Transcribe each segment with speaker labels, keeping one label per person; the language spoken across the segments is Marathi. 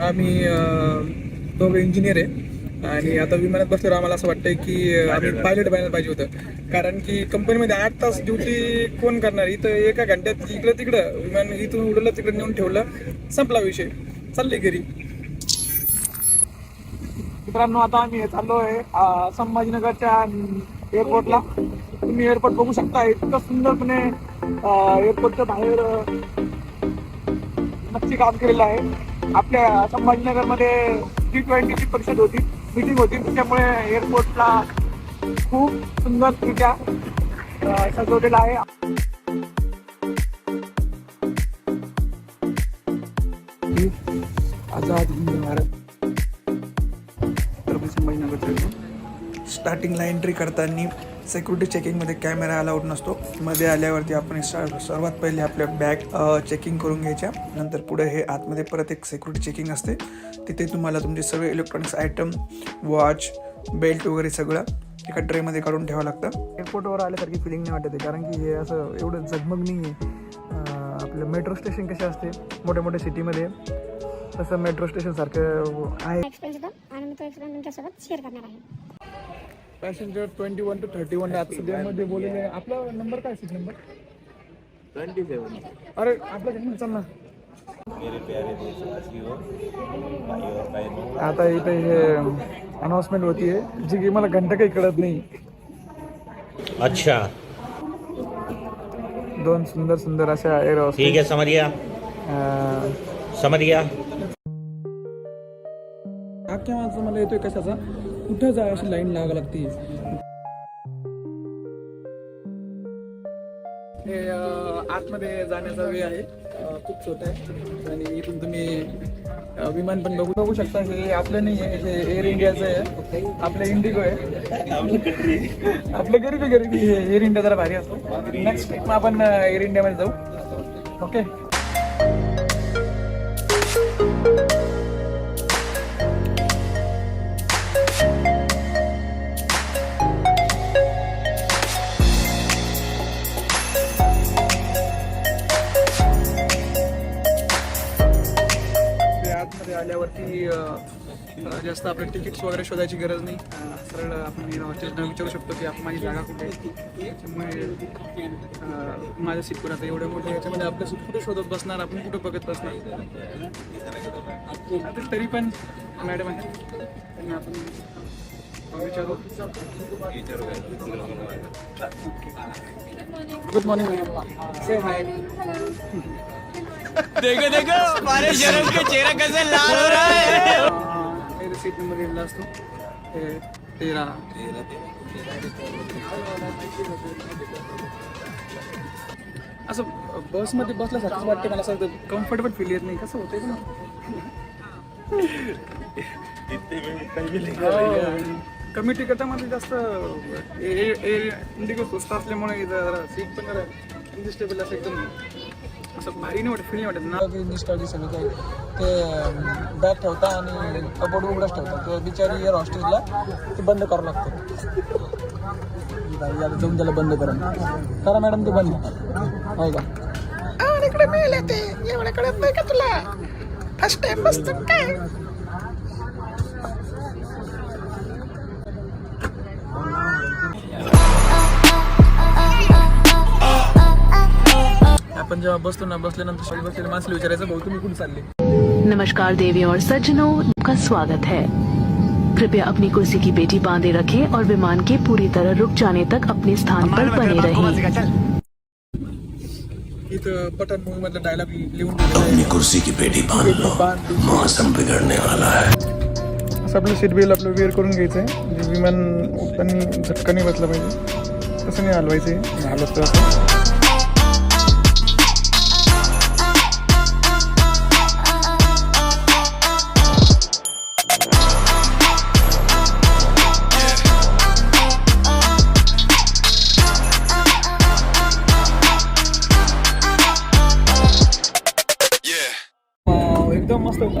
Speaker 1: आम्ही अं, दोघं इंजिनियर आहे. आणि आता विमानात बसल्यावर आम्हाला असं वाटतंय की आम्ही पायलट बनायला पाहिजे होतं. कारण की कंपनीमध्ये आठ तास ड्युटी कोण करणार? इथं एका घंट्यात इकडं तिकडं विमान इथून उडलं तिकडं नेऊन ठेवलं संपला विषय. चालले घरी. मित्रांनो आता आम्ही चाललो आहे संभाजीनगरच्या एअरपोर्टला तुम्ही एअरपोर्ट बघू शकता इतकं सुंदरपणे एअरपोर्टच्या बाहेर अं, नक्षी काम केलेलं आहे. आपल्या संभाजीनगरमध्ये टी ट्वेंटीची परिषद होती मीटिंग होती. त्याच्यामुळे एअरपोर्टला खूप सुंदररित्या तिच्या सजवलेलं आहे. आझाद हिंद भारत. संभाजीनगर स्टार्टिंगला एंट्री करताना सिक्युरिटी चेकिंगमध्ये कॅमेरा अलाउड नसतो. मध्ये आल्यावरती आपण सर्वात पहिले आपल्या बॅग चेकिंग करून घ्यायच्या. नंतर पुढे हे आतमध्ये परत एक सिक्युरिटी चेकिंग असते. तिथे तुम्हाला तुमचे सर्व इलेक्ट्रॉनिक्स आयटम वॉच बेल्ट वगैरे सगळं एका ट्रेमध्ये काढून ठेवावं लागतं. एअरपोर्टवर आल्यासारखी फिलिंग नाही वाटत आहे कारण की हे असं एवढं झगमग नाही आहे. आपलं मेट्रो स्टेशन कसे असते? मोठ्या मोठ्या सिटीमध्ये तसं मेट्रो स्टेशन सारखं आहे.
Speaker 2: आणि मी तो एक्सपिरियन्स तुमच्यासोबत शेअर करणार आहे.
Speaker 1: Passenger twenty one two thirty one आता सध्यामध्ये बोललेले आहे. आपला नंबर काय सीट नंबर
Speaker 3: ट्वेंटी सेवन
Speaker 1: अरे आपला जन्म चाल ना आता इथे हे अनाउन्समेंट होती आहे. जी की मला घंटा काही कळत नाही.
Speaker 4: अच्छा.
Speaker 1: दोन सुंदर सुंदर अशा एअर
Speaker 4: ठीक है समझ गया समझ गया
Speaker 1: माणसं मला येतोय कशाचा? कुठं जा अशी लाईन लागा लागते? हे आतमध्ये जाण्याचा वेळ आहे. खूप छोटा आहे. आणि इथून तुम्ही विमान पण बघू बघू शकता. हे आपलं नाही आहे हे एअर इंडियाचं आहे. आपलं इंडिगो आहे. आपलं गरीबी गरीबी हे एअर इंडिया जरा भारी असतो. नेक्स्ट आपण एअर इंडियामध्ये जाऊ. ओके त्यावरती जास्त आपल्या तिकीट्स वगैरे शोधायची गरज नाही. सरळ आपण हॉटेल्सना विचारू शकतो की आपण माझी जागा कुठे आहे. त्याच्यामुळे माझं सीट कुठं आता एवढं मोठं याच्यामध्ये आपलं सीट कुठे शोधत बसणार? आपण कुठं बघत बसणार? तरी पण मॅडम आहे त्यांना आपण विचारू. गुड मॉर्निंग मॅडम से हाय
Speaker 5: देखो देखो हमारे शरद का चेहरा कैसे लाल हो रहा है।
Speaker 1: मेरे सीट नंबर ते तेरा। असं बसमध्ये बसल्यासारखं वाटतं मला असं कम्फर्टेबल फील येत नाही कसं होतंय ना कमी तिकटामध्ये जास्त इंडिगो स्वस्त असल्यामुळे जरा सीट पण जरा अनडिस्टेबल असं एकदम असं भारी नाही वाटत फील नाही वाटत ना. निष्काळजी सगळं काही. ते बॅग ठेवता आणि कबोर्ड उघडच ठेवता. तर बिचारी एअर हॉस्टेलला ते बंद करावं लागतं. जाऊन त्याला बंद करा. करा मॅडम ते बंद. आहे का? इकडे मेल ते. एवढं कळत नाही का तुला? फर्स्ट टाइम बसतो काय? जेव्हा बसतो ना बसल्यानंतर शाळेत बसलेल्या माणसाला विचारायचं भाऊ तुम्ही कुठे चालले?
Speaker 6: नमस्कार देवियों और सज्जनों का स्वागत है। कृपया अपनी कुर्सी की पेटी बांधे रखें और विमान के पूरी तरह रुक जाने तक अपने स्थान पर बने रहें।
Speaker 1: इथं पठाण मूवी मधला डायलॉग लिहून
Speaker 7: अपनी कुर्सी की पेटी बाँध लो।
Speaker 1: बाँध लो.
Speaker 7: मौसम बिगड़ने वाला है।
Speaker 1: असं आपलं सीट बेल्ट आपलं वेअर करून घ्यायचं आहे. म्हणजे विमान उठताना झटका नाही बसला पाहिजे तसं नाही हलवायचं आहे. हलवत तर असं.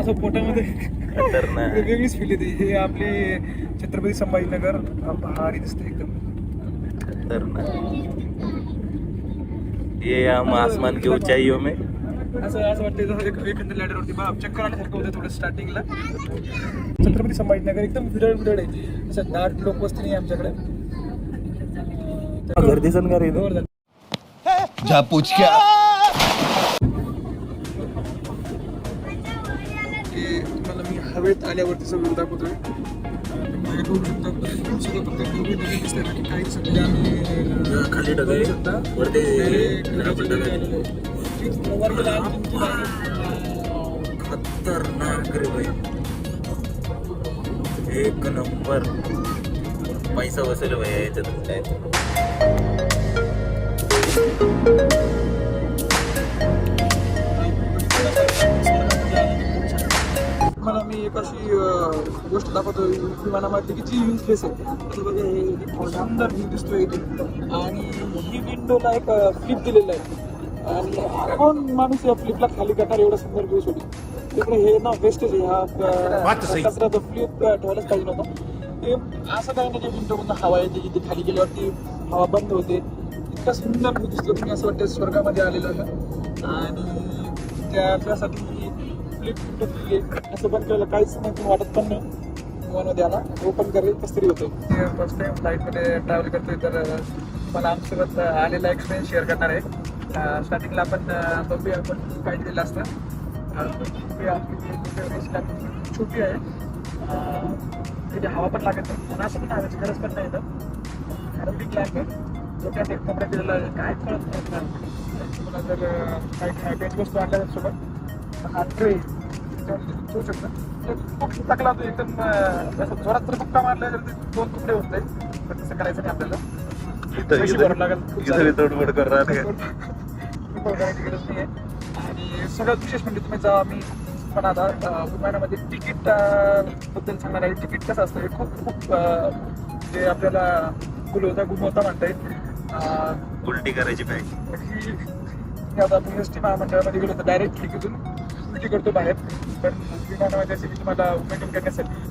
Speaker 1: असं पोटामध्ये. वेगळीच फील येते. हे आपले छत्रपती संभाजीनगर भारी दिसते एकदम.
Speaker 3: ये हम आसमान की ऊंचाइयों में.
Speaker 1: असं असं वाटतं जसं एक एकंदर लॅडरवरती बा चक्कर होतं थोडं स्टार्टिंगला छत्रपती संभाजीनगर एकदम विरळ विरळ आहे. असं दाट लोकवस्ती नाही आमच्याकडे.
Speaker 3: गर्दी सण का रे
Speaker 1: ढगाचे ढगे आलेले आहेत. तीच वर गेला आणखीन ती बाजू.
Speaker 3: खतरनाक रे भाई एक नंबर पैसा वसूल भाई याच्यात काय
Speaker 1: मी एक अशी गोष्ट दाखवतो विमानामध्ये की जी युजलेस आहे आता बघा हे एक सुंदर व्ह्यू दिसतोय इथे. आणि ही विंडोला एक फ्लिप दिलेलं आहे. आणि कोण माणूस या फ्लिपला खाली करणार एवढा सुंदर व्ह्यू सोडी तिकडे हे ना वेस्टेज आहे. हा कचऱ्याचा फ्लिप ठेवायलाच पाहिजे नव्हता. ते असं काही नाही की विंडोमधून हवा येते जिथे खाली गेल्यावरती हवा बंद होते. इतका सुंदर व्ह्यू दिसतो तुम्ही असं वाटतं स्वर्गामध्ये आलेलं आहे आणि त्या त्यासाठी फ्लिप दिली आहे असं बंद केलं काहीच नाही वाटत पण नाही. विमानामध्ये आला ओपन करेल कसं तरी होतं. फर्स्ट टाइम फ्लाईटमध्ये ट्रॅव्हल करतोय तर मला आमच्यासोबत आलेला एक्सपिरियन्स शेअर करणार आहे. स्टार्टिंगला आपण बघूया आपण काय दिलेलं असतं. अं, बघूया आपली जी beverage ला छोटी आहे. त्याची हवा पण लागत नाही. आणि असं पण हव्याची गरज पण नाही अरेबिक क्लॅम्प आहे. डोक्यात एक कपडा दिलेला काय कळत नाही. तुम्हाला जर काही खायची वस्तू आणल्या सोबत हा ट्रे ठेवू शकता तर टाकला तो एकदम असं जोरात जर बुक्का मारला तर ते दोन तुकडे होत जाईल पण तसं करायचं नाही आपल्याला पैसे भरावं लागेल खूप गरज नाही आहे आणि सगळ्यात विशेष म्हणजे तुम्ही जा मी पण आता विमानामध्ये तिकीटबद्दल सांगणार आहे तिकीट कसं असतं हे खूप खूप जे आपल्याला गुलवता गुमवता म्हणता येईल
Speaker 3: उलटी करायची बॅग
Speaker 1: ही आता आपण एस टी महामंडळामध्ये गेलो तर डायरेक्ट तिकीटून उलटी करतो बाहेर. पण विमानामध्ये असे की तुम्हाला उमेटून करण्यासाठी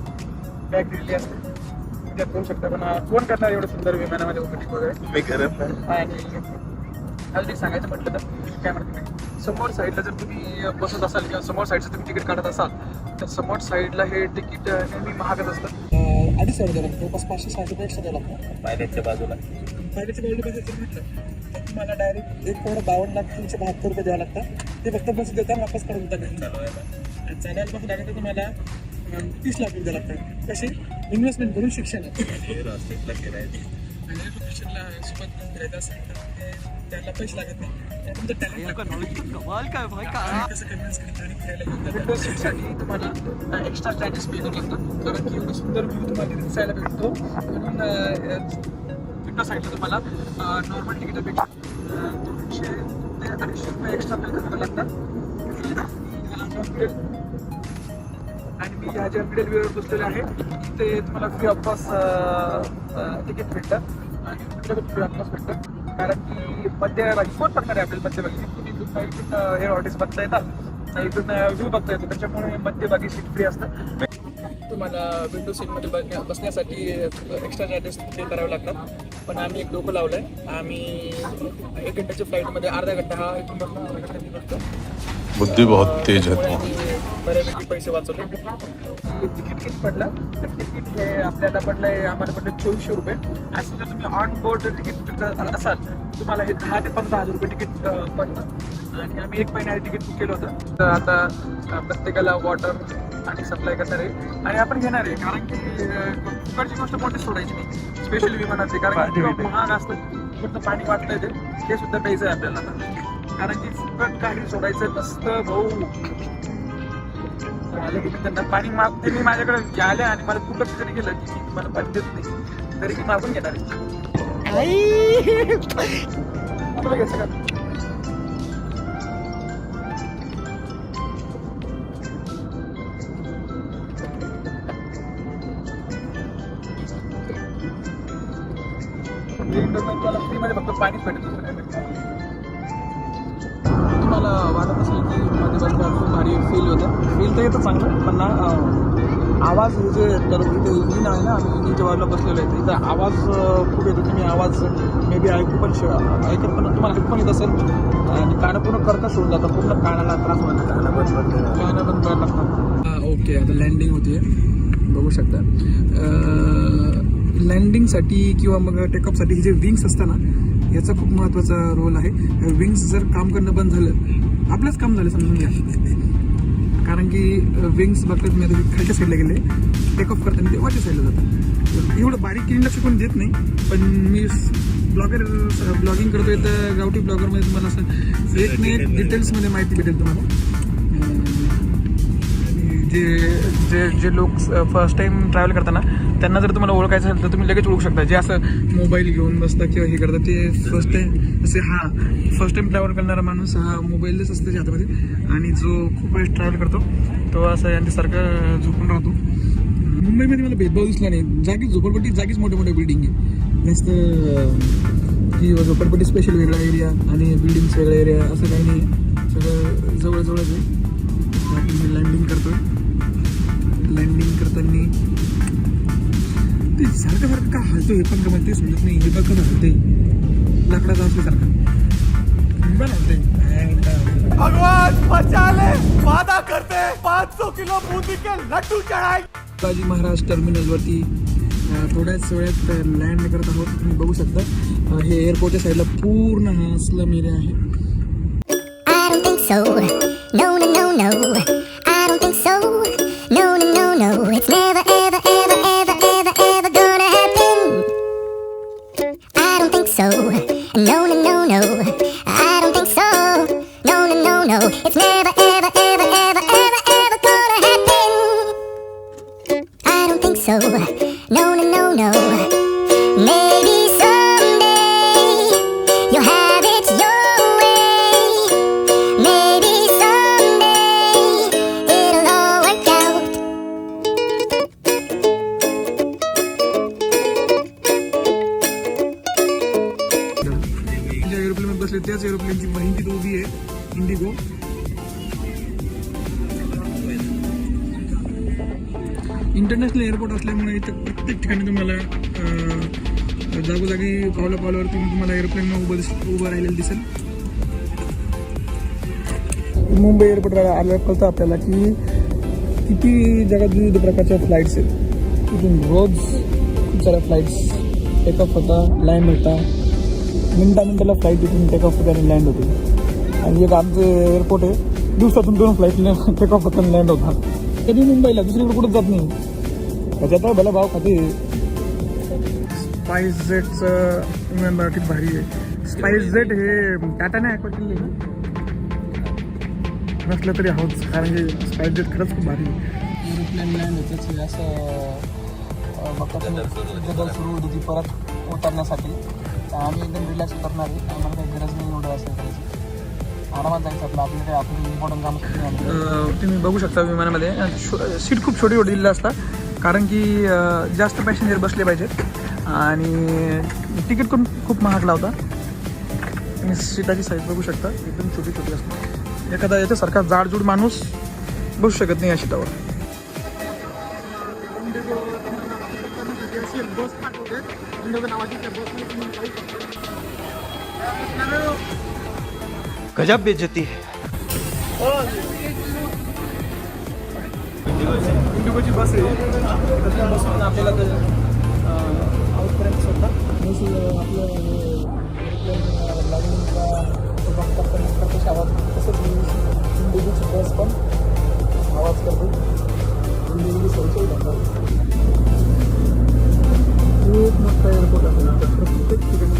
Speaker 1: बॅग दिलेली असते. त्यात करू शकता. पण कोण करणार एवढं सुंदर विमानामध्ये उमेटिंग वगैरे?
Speaker 3: मी करत नाही
Speaker 1: आणि अजून एक सांगायचं म्हटलं तर काय म्हणते मी? समोर साईडला जर तुम्ही बसत असाल किंवा समोर साईडचं तुम्ही तिकीट काढत असाल तर समोर साईडला हे तिकीट नेहमी महागच असतं. अडीच हजार द्यावं लागतं. जवळपास पाचशे सहाशे रुपये द्यावं लागतं.
Speaker 3: पायलटच्या बाजूला.
Speaker 1: पायलटच्या बाजूला म्हटलं. तुम्हाला डायरेक्ट एक करोड बावन्न लाख तीनशे बहात्तर रुपये द्यावं लागतं ते फक्त बस देताना वापस काढून देतात आणि चालायला पासून लागतं तुम्हाला अं, तीस लाख रुपये द्यावं लागतात. कसे इन्व्हेस्टमेंट करून शिक्षण आहे. आणि सोबत असेल त्याला पैसे लागत नाही. तुमचं टॅलेंट कसं कन्व्हिन्स करायचं आणि फिरायला घेऊन तुम्हाला एक्स्ट्रा चार्जेस पे करावं लागतात. कारण की एवढं सुंदर व्ह्यू तुम्हाला दिसायला भेटतो. म्हणून विंडो साईडला तुम्हाला नॉर्मल तिकीटापेक्षा दोनशे ते अडीचशे रुपये एक्स्ट्रा पे करावे लागतात आणि मी ह्या ज्या मिडल वेळेवर बसलेले आहे ते तुम्हाला फ्री ऑफ कॉस्ट तिकीट भेटतं आणि फ्री ऑफ कॉस्ट भेटतं कारण की मध्यभागी कोण बघणार आहे आपल्याला मध्यभागी तुम्ही इथून इथून हे ऑर्डर्स बघता येतात? इथून व्ह्यू बघता येतो. त्याच्यामुळे मध्यभागी सीट फ्री असतं. तुम्हाला विंडो सीटमध्ये बसण्या बसण्यासाठी एक्स्ट्रा चार्जेस पे करावे लागतात. पण आम्ही एक डोकं लावलं आहे आम्ही एक घंट्याच्या फ्लाईटमध्ये अर्धा घंटा हा इथून अर्धा घंटा तिथून बसतो
Speaker 7: बुद्धि बहुत तेज है
Speaker 1: बऱ्यापैकी पैसे वाचवले. तिकीट किती पडलं? तर तिकीट हे आपल्याला पडलंय आम्हाला पडलं चोवीसशे रुपये. असं जर तुम्ही ऑन बोर्ड तिकीट असाल तुम्हाला हे दहा ते पंधरा हजार रुपये तिकीट अं, पडतं आणि आम्ही एक महिन्यात तिकीट बुक केलं होतं. तर आता प्रत्येकाला वॉटर आणि सप्लाय करणार. आहे आणि आपण घेणार आहे कारण की फुकटची गोष्ट मोठी सोडायची नाही. स्पेशली विमानाचे कारण की महाग असतं फक्त पाणी वाटतं ते. ते सुद्धा प्यायचं आहे आपल्याला कारण की फुकट काही सोडायचं नसतं भाऊ. आले की मी त्यांना पाणी मागते मी माझ्याकडे आले आणि मला फुकट जरी गेलं की मला पाणी देत नाही. तरी मी मागून घेणार आहे. तर चांगलं पण आवाज जे तर इथे इंजिन आहे ना आम्ही इंजिनच्या बाजूला बसलेलो आहे इथं आवाज खूप येतो. तुम्ही आवाज मे बी ऐकू पण श ऐकत पण तुम्हाला ऐकू पण येत असेल. आणि कानं पूर्ण कर्कश होऊन जातं. पूर्ण कानाला त्रास होणार कानं बंद कानं बंद करायला लागतात ओके आता लँडिंग होती बघू शकता. लँडिंगसाठी किंवा मग टेकअपसाठी हे जे विंग्स असतात ना याचा खूप महत्त्वाचा रोल आहे. विंग्स जर काम करणं बंद झालं आपलंच काम झालं समजून घ्या. कारण की विंग्स बघतात मी आता खालच्या साईडला गेले टेक ऑफ करताना ते वरच्या साईडला जातात. एवढं बारीक किंड लक्ष कोणी देत नाही पण मी ब्लॉगर ब्लॉगिंग करतोय तर गावठी ब्लॉगरमध्ये तुम्हाला असं एक ना एक डिटेल्समध्ये माहिती भेटेल तुम्हाला. जे जे जे लोक फर्स्ट टाइम ट्रॅव्हल करताना त्यांना जर तुम्हाला ओळखायचं असेल तर तुम्ही लगेच ओळखू शकता. जे असं मोबाईल घेऊन बसता किंवा हे करतात ते फर्स्ट टाइम असे हा फर्स्ट टाइम ट्रॅव्हल करणारा माणूस हा मोबाईलच असतो त्याच्या हातामध्ये. आणि जो खूप वेळेस ट्रॅव्हल करतो तो असं यांच्यासारखं झोपून राहतो. मुंबईमध्ये मला भेदभाव दिसला नाही. जागीच झोपडपट्टी जागीच मोठे मोठे बिल्डिंग आहे जास्त की झोपडपट्टी स्पेशल वेगळा एरिया आणि बिल्डिंग्स वेगळा एरिया असं काही नाही. सगळं जवळजवळच आहे. सारखं सारखं का हलतो हे पण का मला ते समजत नाही. हे बघ कसं हलते लाकडाचा असल्यासारखं बरं हलते
Speaker 5: भगवान बचा ले वादा करते. 500 किलो बूंदी के लड्डू चढ़ाए
Speaker 1: शिवाजी महाराज टर्मिनलवरती अं, थोड्याच वेळात लँड करत आहोत. तुम्ही बघू शकता. हे एअरपोर्टच्या साईडला पूर्ण हा स्लम एरिया आहे.
Speaker 2: I don't think so. No, no, no, no. I don't think so.
Speaker 1: त्याच एरोप्लेनची बहीण उभी आहे इंडिगो. इंटरनॅशनल एअरपोर्ट असल्यामुळे इथं प्रत्येक ठिकाणी तुम्हाला जागोजागी पावला तुम्ही तुम्हाला एरोप्लेन उभं दिस उभं राहिलेलं दिसेल. मुंबई एअरपोर्ट आल्यावर कळतं आपल्याला की किती जगात विविध प्रकारच्या फ्लाईट्स आहेत. इथून रोज खूप साऱ्या फ्लाईट्स टेकअप होता लँड होता मिनटा मिनटाला फ्लाईट इथून टेकऑफ होते आणि लँड होते. आणि एक आमचं एअरपोर्ट आहे. दिवसातून दोन फ्लाईट टेकऑफ होतात आणि लँड होतात कधी मुंबईला? दुसरीकडे कुठंच जात नाही. त्याच्यात भला भाव खाते. स्पाइस जेटचं मराठीत भारी आहे. स्पाइस जेट हे टाटाने ॲक्वायर केले नसलं तरी आहोत कारण की स्पाइस जेट खरंच खूप भारी आहे. एरोप्लेन लँड होतं असं बघता जदल सुरू होती परत उतरण्यासाठी. तर आम्ही एकदम रिलॅक्स करणार आहे. आम्हाला काही गरज नाही एवढं असं करायची. आरामात जायचं आपलं. आपल्याला काही आपलं इम्पॉर्टंट काम तुम्ही बघू शकता विमानामध्ये. सीट खूप छोटी छोटी दिलेलं असतात कारण की जास्त पॅसेंजर बसले पाहिजेत. आणि तिकीट पण खूप महाग लावता. तुम्ही सीटाची साईज बघू शकता. एकदम छोटी छोटी असतात एखादा याच्यासारखा जाडजूड माणूस बसू शकत नाही या सीटावर.
Speaker 5: गजब बेचती है।
Speaker 1: इंडिगोची बस आहे त्या बसमधून आपल्याला आउटपर्यंत सोडतात आपलं एरोप्लेन करतो आवाज तसंच इंडिगोची बस पण आवाज करतो इंडिगोची सोयी खूप मोठा एअरपोर्ट आहे. प्रत्येक ठिकाणी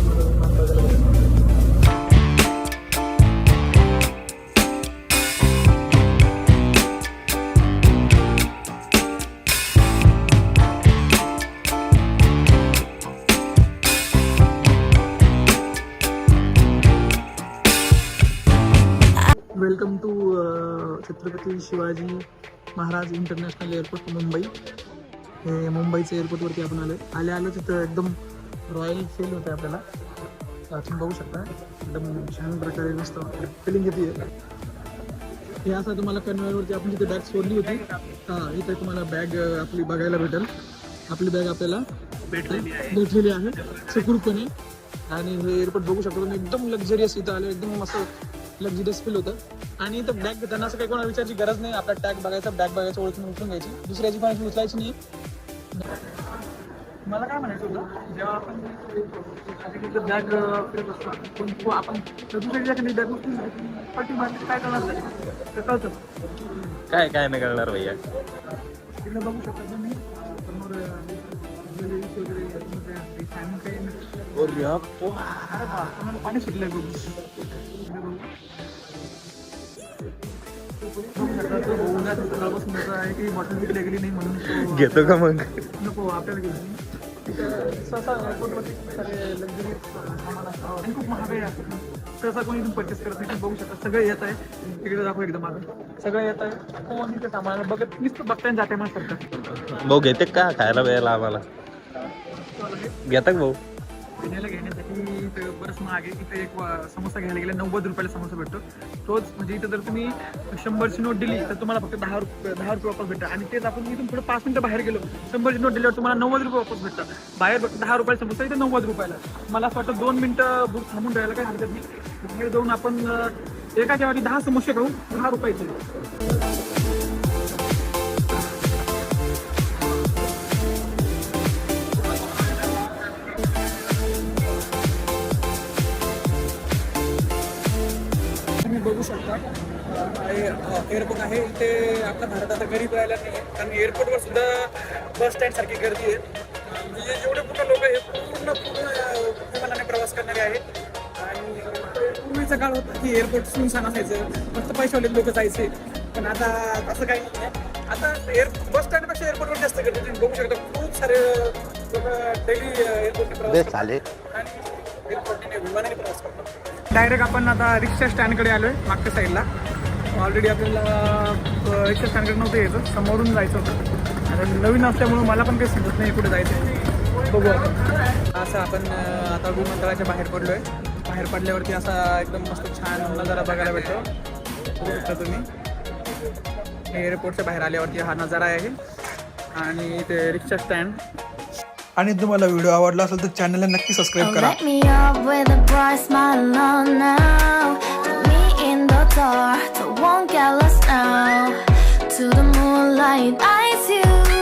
Speaker 1: छत्रपती शिवाजी महाराज इंटरनॅशनल एअरपोर्ट मुंबई. हे मुंबईच्या एअरपोर्टवरती आपण आलो आल्या. आलो तिथं एकदम रॉयल फील होतं आपल्याला. तुम्ही बघू शकता. एकदम छान प्रकारे मस्त फिलिंग येते. हे असं तुम्हाला कन्व्हेअरवरती आपण तिथे बॅग सोडली होती. हां इथे तुम्हाला बॅग आपली बघायला भेटेल. आपली बॅग आपल्याला भेटलेली आहे. सुखरूपपणे. आणि हे एअरपोर्ट बघू शकतो तुम्ही. एकदम लक्झरियस इथं आलं एकदम मस्त लक्झरियस फील होतं. आणि इथं बॅग घेताना असं काही कोणाला विचारायची गरज नाही. आपला टॅग बघायचा बॅग बघायचं ओळखून उचलून घ्यायची. दुसऱ्याची कोणाची उचलायची नाही. मला काय म्हणायचं होतं? जेव्हा आपण बॅग फिरत असतो पण तो आपण दुसऱ्या काय करणार नाही. ते कळतं.
Speaker 3: काय काय नाही कळणार भैया.
Speaker 1: तिकडे बघू शकता तुम्ही. समोर वगैरे पाणी
Speaker 3: घेतो का मग?
Speaker 1: नको आपल्याला खूप महागाई असतात सहसा कोणी इथून परचेस करत नाही तुम्ही बघू शकता सगळं येत आहे. तिकडे दाखव एकदम मागं. सगळं येत आहे. कोण इथे सामान? बघत नुसतं जाते सरकार
Speaker 3: भाऊ घेते का? खायला वेळेला आम्हाला. घेता का भाऊ?
Speaker 1: पिण्याला घेण्यासाठी इथं बरंच मागे आहे एक समोसा घ्यायला गेला नव्वद रुपयाला समोसा भेटतो. तोच म्हणजे इथं जर तुम्ही शंभरची नोट दिली तर तुम्हाला फक्त दहा रुपये दहा रुपये वापस भेटतात. आणि तेच आपण इथून थोडं पाच मिनटं बाहेर गेलो शंभरची नोट दिल्यावर तुम्हाला नव्वद रुपये वापस भेटतात. बाहेर फक्त दहा रुपयाला समोसा इथे नव्वद रुपयाला. मला असं वाटतं दोन मिनटं बुक थांबून राहायला काय हरकत नाही. बाहेर जाऊन आपण एकाच्या वाटी दहा समोसे खाऊ दहा रुपयाचे तुम्ही बघू शकता. एअरपोर्ट आहे. इथे आपला भारत आता गरीब राहिला नाही. आहे कारण एअरपोर्टवर सुद्धा बस स्टँड सारखी गर्दी आहे. म्हणजे जेवढे पूर्ण लोक हे पूर्ण पूर्ण विमानाने प्रवास करणारे आहेत. आणि पूर्वीचा काळ होता की एअरपोर्ट सुनसान असायचं फक्त पैशावाले लोक जायचे. पण आता असं काही नाही. आहे आता एअर बस स्टँडपेक्षा एअरपोर्टवर जास्त गर्दी. तुम्ही बघू शकता खूप सारे लोक डेली एअरपोर्टने प्रवास आणि डायरेक्ट आपण आता रिक्षा स्टँडकडे आलो आहे मागच्या साईडला ऑलरेडी आपल्याला रिक्षा स्टँडकडे नव्हतं यायचं समोरून जायचं होतं. आता नवीन असल्यामुळं मला पण काही समजत नाही कुठे जायचं आहे. बघू आपण असं आपण आता विमानतळाच्या बाहेर पडलो आहे बाहेर पडल्यावरती असा एकदम मस्त छान नजारा बघायला भेटतो. बघू शकता तुम्ही. एअरपोर्टच्या बाहेर आल्यावरती हा नजारा आहे. आणि ते रिक्षा स्टँड आणि तुम्हाला व्हिडिओ आवडला असेल तर चॅनलला नक्की सबस्क्राईब करा.